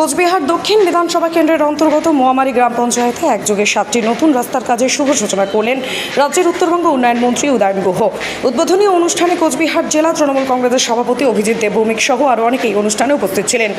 কোচবিহার দক্ষিণ বিধানসভা কেন্দ্রের অন্তর্গত মোয়ামারি গ্রাম পঞ্চায়েতে একযোগে সাতটি নতুন রাস্তার কাজের শুভ সূচনা করলেন রাজ্যের উত্তরবঙ্গ উন্নয়ন মন্ত্রী উদয়ন গুহ। উদ্বোধনী অনুষ্ঠানে কোচবিহার জেলা তৃণমূল কংগ্রেসের সভাপতি অভিজিৎ দেবভৌমিক সহ আরও অনেকেই অনুষ্ঠানে উপস্থিত ছিলেন।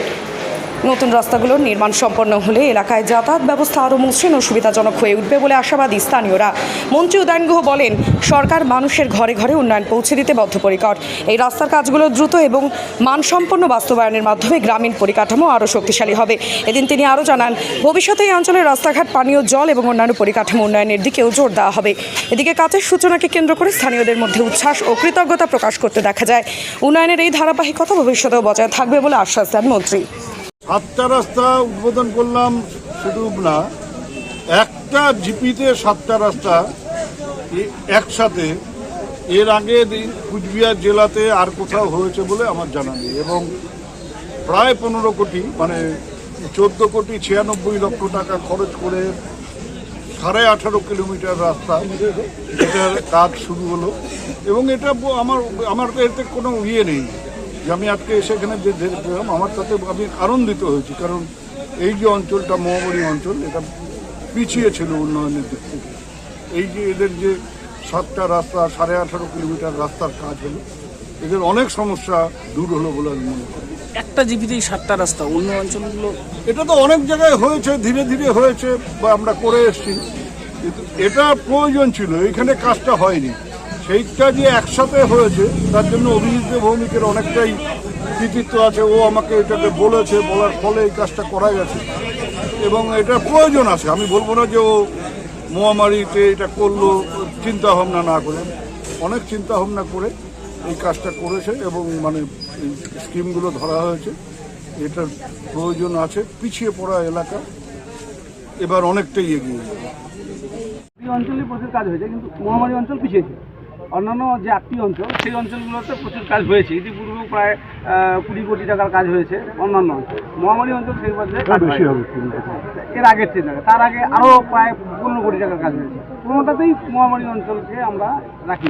নতুন রাস্তাগুলোর নির্মাণ সম্পন্ন হলে এলাকায় যাতায়াত ব্যবস্থা আরও মসৃণ ও সুবিধাজনক হয়ে উঠবে বলে আশাবাদী স্থানীয়রা। মন্ত্রী উদয়ন গুহ বলেন, সরকার মানুষের ঘরে ঘরে উন্নয়ন পৌঁছে দিতে বদ্ধপরিকর। এই রাস্তার কাজগুলো দ্রুত এবং মানসম্পন্ন বাস্তবায়নের মাধ্যমে গ্রামীণ পরিকাঠামো আরও শক্তিশালী হবে। এদিন তিনি আরও জানান, ভবিষ্যতে এই অঞ্চলের রাস্তাঘাট, পানীয় জল এবং অন্যান্য পরিকাঠামো উন্নয়নের দিকেও জোর দেওয়া হবে। এদিকে কাজের সূচনাকে কেন্দ্র করে স্থানীয়দের মধ্যে উচ্ছ্বাস ও কৃতজ্ঞতা প্রকাশ করতে দেখা যায়। উন্নয়নের এই ধারাবাহিকতা ভবিষ্যতেও বজায় থাকবে বলে আশ্বাস দেন মন্ত্রী। সাতটা রাস্তা উদ্বোধন করলাম শুধু না, একটা জিপিতে সাতটা রাস্তা একসাথে। এর আগে কুচবিহার জেলাতে আর কোথাও হয়েছে বলে আমার জানা নেই। এবং প্রায় পনেরো কোটি মানে চোদ্দ কোটি ছিয়ানব্বই লক্ষ টাকা খরচ করে সাড়ে আঠারো কিলোমিটার রাস্তা এটার কাজ শুরু হলো। এবং এটা আমার আমার এতে কোনো ইয়ে নেই। যে আমি আজকে এসে এখানে যে দেখলাম আমার তাতে আমি আনন্দিত হয়েছি কারণ এই যে অঞ্চলটা মহামণি অঞ্চল এটা পিছিয়ে ছিল উন্নয়নের দিক থেকে। এই যে এদের যে সাতটা রাস্তা সাড়ে আঠারো কিলোমিটার রাস্তার কাজ হলো এদের অনেক সমস্যা দূর হলো বলে আমি মনে করি। একটা জিপিতেই সাতটা রাস্তা অন্য অঞ্চলগুলো? এটা তো অনেক জায়গায় হয়েছে ধীরে ধীরে হয়েছে বা আমরা করে এসেছি। কিন্তু এটা প্রয়োজন ছিল এখানে কাজটা হয়নি। সেইটা যে একসাথে হয়েছে, তার জন্য অভিজিৎ ভৌমিকের অনেকটাই কৃতিত্ব আছে। ও আমাকে এটাকে বলেছে, বলার ফলে এই কাজটা করা গেছে। এবং এটা প্রয়োজন আছে। আমি বলব না যে ও মহামারীতে এটা করল চিন্তা ভাবনা না করে। অনেক চিন্তা ভাবনা করে এই কাজটা করেছে এবং মানে স্কিমগুলো ধরা হয়েছে। এটার প্রয়োজন আছে। পিছিয়ে পড়া এলাকা এবার অনেকটাই এগিয়ে যাবে। অঞ্চলে প্রচুর কাজ হয়েছে, কিন্তু মহামারী অঞ্চল পিছিয়েছে অন্যান্য যে আটটি অঞ্চল সেই অঞ্চলগুলোতে প্রচুর কাজ হয়েছে। ইতিপূর্বেও প্রায় কুড়ি কোটি টাকার কাজ হয়েছে অন্যান্য অঞ্চল। মহামারী অঞ্চল সেই। হবে এর আগের চেয়ে তার আগে আরও প্রায় পনেরো কোটি টাকার কাজ হয়েছে। কোনোটাতেই মহামারী অঞ্চলকে আমরা রাখি।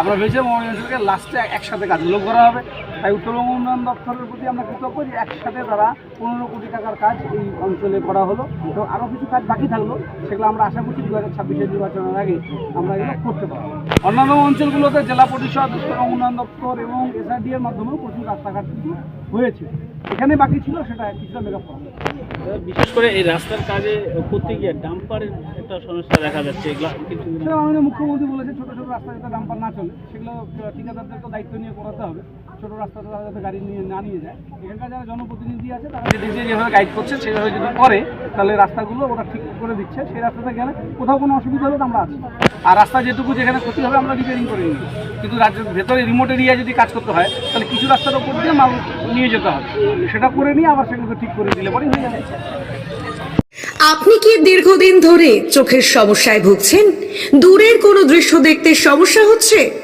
আমরা ভেবেছি মহামারী অঞ্চলকে লাস্টে একসাথে কাজগুলো করা হবে। তাই উত্তরবঙ্গ উন্নয়ন দপ্তরের প্রতি আমরা কৃতজ্ঞ যে একসাথে তারা পনেরো কোটি টাকার কাজ এই অঞ্চলে করা হলো। তো আরও কিছু কাজ বাকি থাকল, সেগুলো আমরা আশা করছি দু হাজার ছাব্বিশের নির্বাচনের আগে আমরা এগুলো করতে পারব। অন্যান্য অঞ্চলগুলোতে জেলা পরিষদ, উত্তরবঙ্গ উন্নয়ন দপ্তর এবং এসআরডি এর মাধ্যমেও প্রচুর রাস্তাঘাট কিন্তু হয়েছে। এখানে বাকি ছিল সেটা কিছুটা মেকআপ করা। বিশেষ করে এই রাস্তার কাজে করতে গিয়ে ডাম্পারের একটা সমস্যা দেখা যাচ্ছে সেটা আমাদের মুখ্যমন্ত্রী বলেছে ছোটো ছোটো রাস্তা যাতে ডাম্পার না চলে সেগুলো ঠিকাদারদের তো দায়িত্ব নিয়ে করাতে হবে। ছোটো রাস্তাতে তারা যাতে গাড়ি নিয়ে না নিয়ে যায়। এখানকার যারা জনপ্রতিনিধি আছে তারা যে যেভাবে গাইড করছে সেভাবে যদি করে তাহলে রাস্তাগুলো ওরা ঠিক করে দিচ্ছে। সেই রাস্তাতে গেলে কোথাও কোনো অসুবিধা হলে তো আমরা আছি। আর রাস্তা যেটুকু যেখানে ক্ষতি হবে আমরা রিপেয়ারিং করে নিই। কিন্তু রাজ্যের ভেতরে রিমোট এরিয়া যদি কাজ করতে হয় তাহলে কিছু রাস্তার উপর দিয়ে মাল নিয়ে যেতে হবে। সেটা করে নিয়ে আবার সেগুলোকে ঠিক করে দিলে পরে হয়ে যাবে। আপনি কি দীর্ঘদিন ধরে চোখের সমস্যায় ভুগছেন? দূরের কোনো দৃশ্য দেখতে সমস্যা হচ্ছে?